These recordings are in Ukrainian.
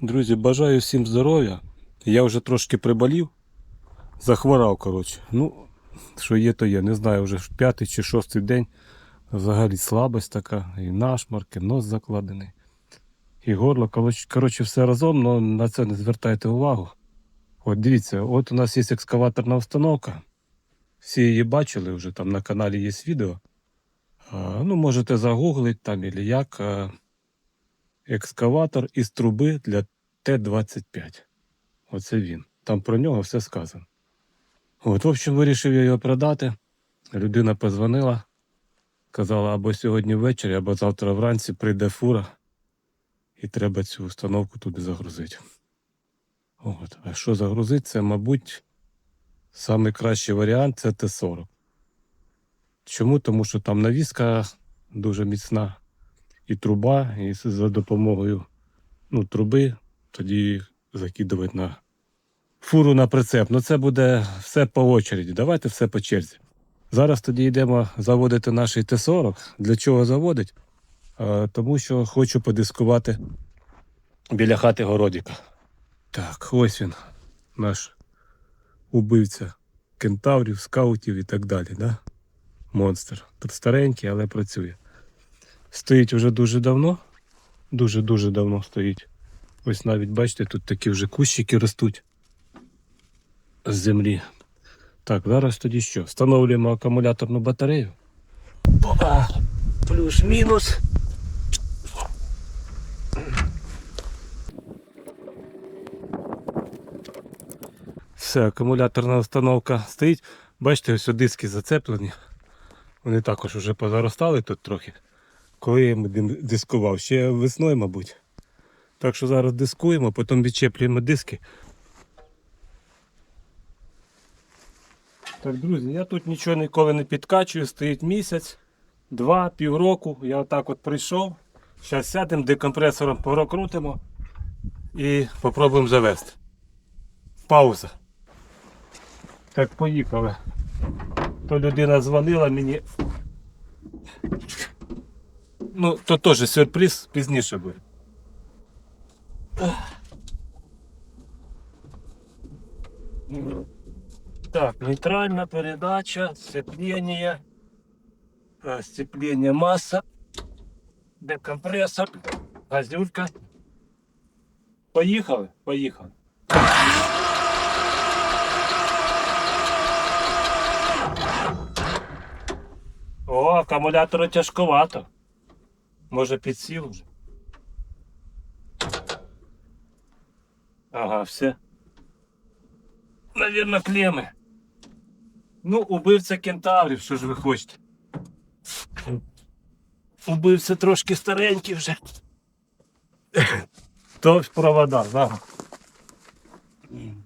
Друзі, бажаю всім здоров'я. Я вже трошки приболів, захворав, коротше. Ну, що є, то є. Не знаю, вже п'ятий чи шостий день. Взагалі слабость така, і нашмарки, нос закладений, і горло. Коротше, все разом, але на це не звертайте увагу. От дивіться, от у нас є екскаваторна установка. Всі її бачили вже там на каналі є відео. Ну, можете загуглити там, або як. Екскаватор із труби для Т-25. Оце він. Там про нього все сказано. От, в общем, вирішив я його продати. Людина позвонила, казала, або сьогодні ввечері, або завтра вранці прийде фура, і треба цю установку туди загрузити. От. А що загрузити? Це, мабуть, найкращий варіант це Т-40. Чому? Тому що там навіска дуже міцна і труба, і за допомогою ну, труби тоді закидувати на фуру на прицеп. Ну це буде все по очереді. Давайте все по черзі. Зараз тоді йдемо заводити наш Т-40. Для чого заводить? Тому що хочу подискувати біля хати городіка. Так, ось він, наш убивця кентаврів, скаутів і так далі. Да? Монстр. Тут старенький, але працює стоїть вже дуже давно. Дуже-дуже давно стоїть. Ось навіть бачите, тут такі вже кущики ростуть з землі. Так, зараз тоді що? Встановлюємо акумуляторну батарею. Плюс-мінус. Все, акумуляторна установка стоїть. Бачите, ось диски зацеплені. Вони також вже позаростали тут трохи коли я дим- дискував, ще весною, мабуть. Так що зараз дискуємо, потім відчеплюємо диски. Так, друзі, я тут нічого ніколи не підкачую, стоїть місяць, два, півроку. Я отак от прийшов. Зараз сядемо, декомпресором прокрутимо і попробуємо завести. Пауза. Так, поїхали. То людина дзвонила мені. Ну, то теж сюрприз пізніше буде. Так, нейтральна передача, сцепление, э, сцепление масса, декомпресор, газюлька. Поїхали? Поїхали. О, акумулятору тяжковато. Може підсів вже. Ага, все. Навірно, клеми. Ну, убивця кентаврів, що ж ви хочете? Убивця трошки старенький вже. То провода, да.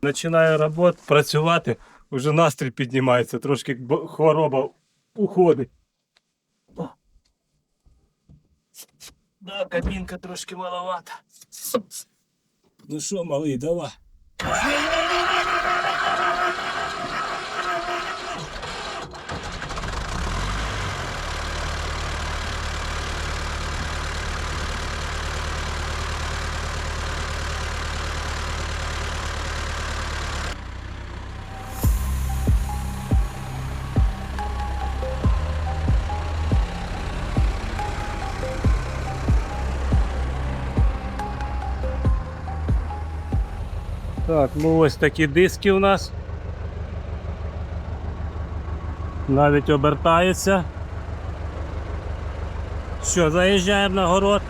Починає робот, працювати, вже настрій піднімається, трошки хвороба уходить. Да, кабінка трошки маловата. Ну що, малий, давай. Так, ну ось такі диски у нас. Навіть обертаються. Що, заїжджаємо на город.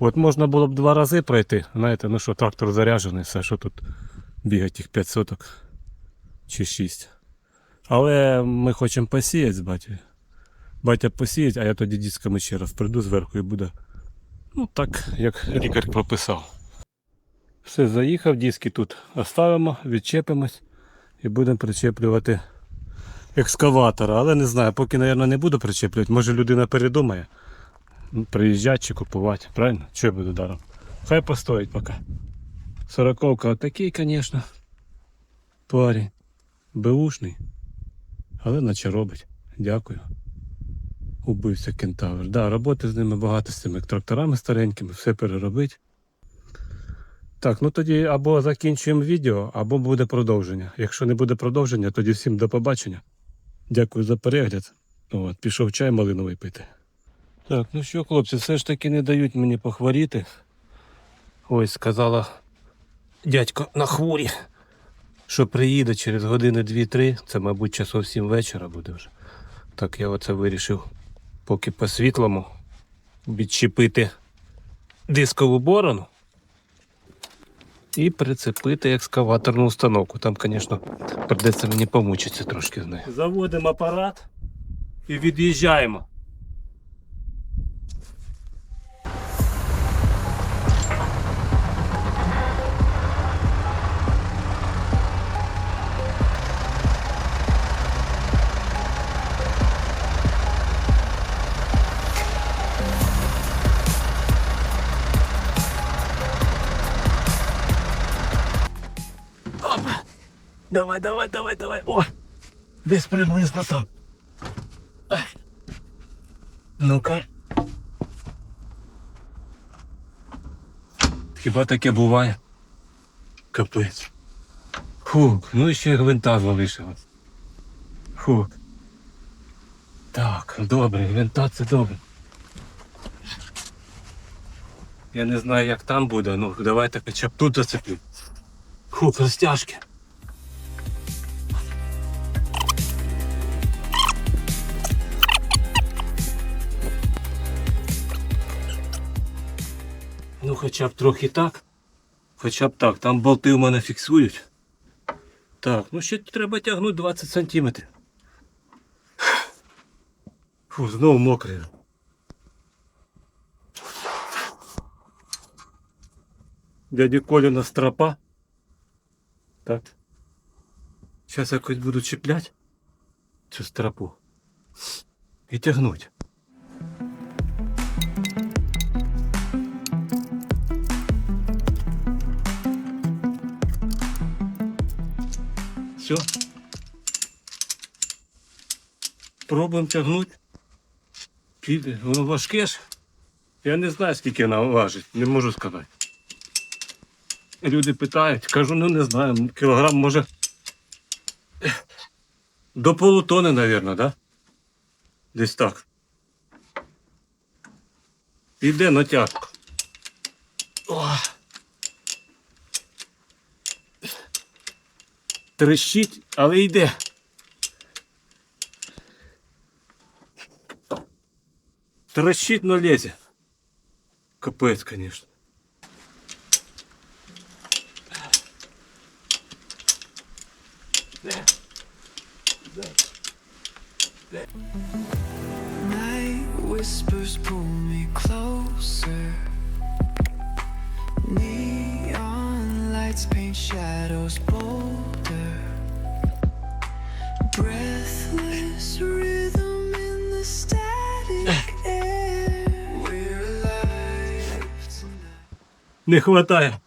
От можна було б два рази пройти. Знаєте, ну що, трактор заряджений, все, що тут бігати їх 5 соток чи 6. Але ми хочемо посіяти з батьком. Батя посіять, а я тоді дисками ще раз прийду зверху і буде. Ну так, як лікар прописав. Все, заїхав, диски тут оставимо, відчепимось і будемо причеплювати екскаватора. Але не знаю, поки, мабуть, не буду причеплювати. Може людина передумає. Приїжджати чи купувати, правильно? Що я буду даром? Хай постоїть поки. Сороковка отакий, звісно. Парень. Беушний. Але наче робить. Дякую. Убився кентавр. Да, роботи з ними багато з цими тракторами старенькими, все переробить. Так, ну тоді або закінчуємо відео, або буде продовження. Якщо не буде продовження, тоді всім до побачення. Дякую за перегляд. От, пішов чай малиновий пити. Так, ну що, хлопці, все ж таки не дають мені похворіти. Ось сказала дядько на хворі, що приїде через години 2-3, це, мабуть, часов 7 вечора буде вже. Так я оце вирішив, поки по світлому відчепити дискову борону і прицепити екскаваторну установку. Там, звісно, придеться мені помучитися трошки з нею. Заводимо апарат і від'їжджаємо. Давай, давай, давай, давай. О! Десь приблизно там. Ну-ка. Хіба таке буває? Капець. Фук, ну і ще гвинта залишилось. Фук. Так, добре, гвинта це добре. Я не знаю, як там буде, ну давайте хоча б тут зацеплю. Фук, розтяжки. Хоча б трохи так. Хоча б так, там болти в мене фіксують. Так, ну ще треба тягнути 20 сантиметрів. Фу, знову мокрий. Дяді Коліна стропа. Так. Зараз якось буду чіпляти цю стропу. І тягнуть. Все. Пробуємо тягнути. Піде. Воно важке ж. Я не знаю, скільки вона важить, не можу сказати. Люди питають, кажу, ну не знаю, кілограм може. До полутони, мабуть, да? Десь так. Іде натяжка. О. Трещить, але йде. Трещить, но лезе. Капець, конечно. Night whispers pull me closer. Neon lights paint shadows bolder. Не хватає.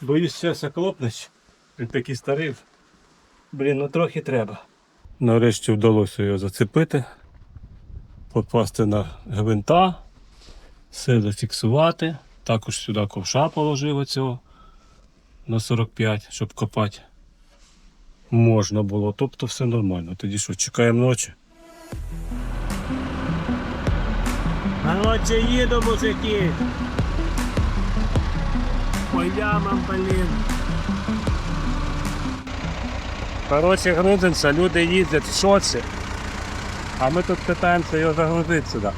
Боюсь, зараз оклопнуть. Він такий старий. Блін, ну трохи треба. Нарешті вдалося його зацепити, попасти на гвинта, все зафіксувати. Також сюди ковша положив оцього на 45, щоб копати. Можна було, тобто все нормально. Тоді що, чекаємо ночі. Короче, їду, мужики. По ямам, блін. Коротше, грузимося, люди їздять в шоці. А ми тут питаємося його загрузити сюди.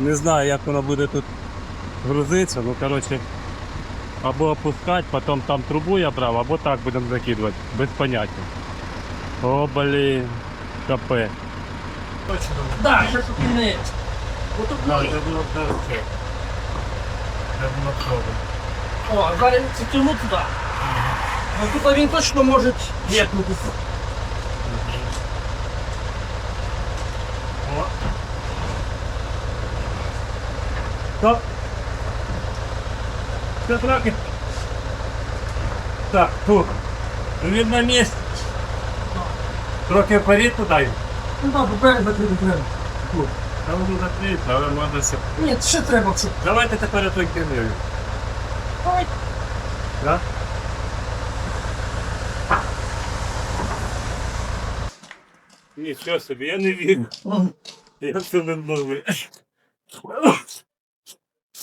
Не знаю, як воно буде тут грузиться, ну коротше. Або опускати, потім там трубу я брав, або так будемо закидувати. Без поняття. О, блін, капе. Да, ще щоб він не. Отут Ну, це було все. Це було добре. О, зараз це тягну туди. Ну тут він точно може єпнутися. Стоп. Все. Так, тут. Він на місці. Трохи вперед туди. Ну так, поперед закрити треба. Там воно закриється, але можна все. Ні, ще треба, щоб. Давайте тепер той киною. Ой. Да? Нічого собі, я не вірю. Я це не можу.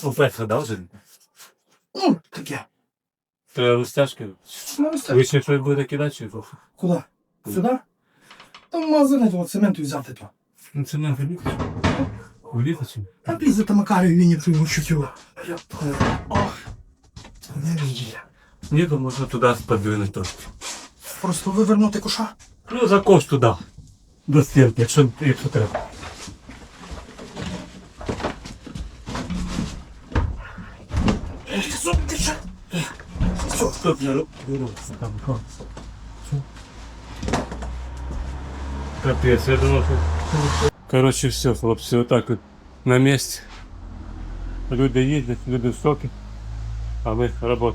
Уперше, да, вже? Ну, таке. Треба розтяжки. Ну, ось так. Ви ще щось будете кидати чи що? Куди? Сюди? Там магазин того цементу взяти то. Ну це не влізе. Влізе чи? Там пізде там Макарію він не чуть його. Ох. Не віє. Ні, то можна туди сподвинути трошки. Просто вивернути коша. Ну, за кош туди. До стінки, якщо, якщо треба. Зуб тече. Все. Стоп, не ру- там. о. Капець, я думав, що... Коротше, все, хлопці, отак от на місці. Люди їздять, люди в соки, а ми працюємо.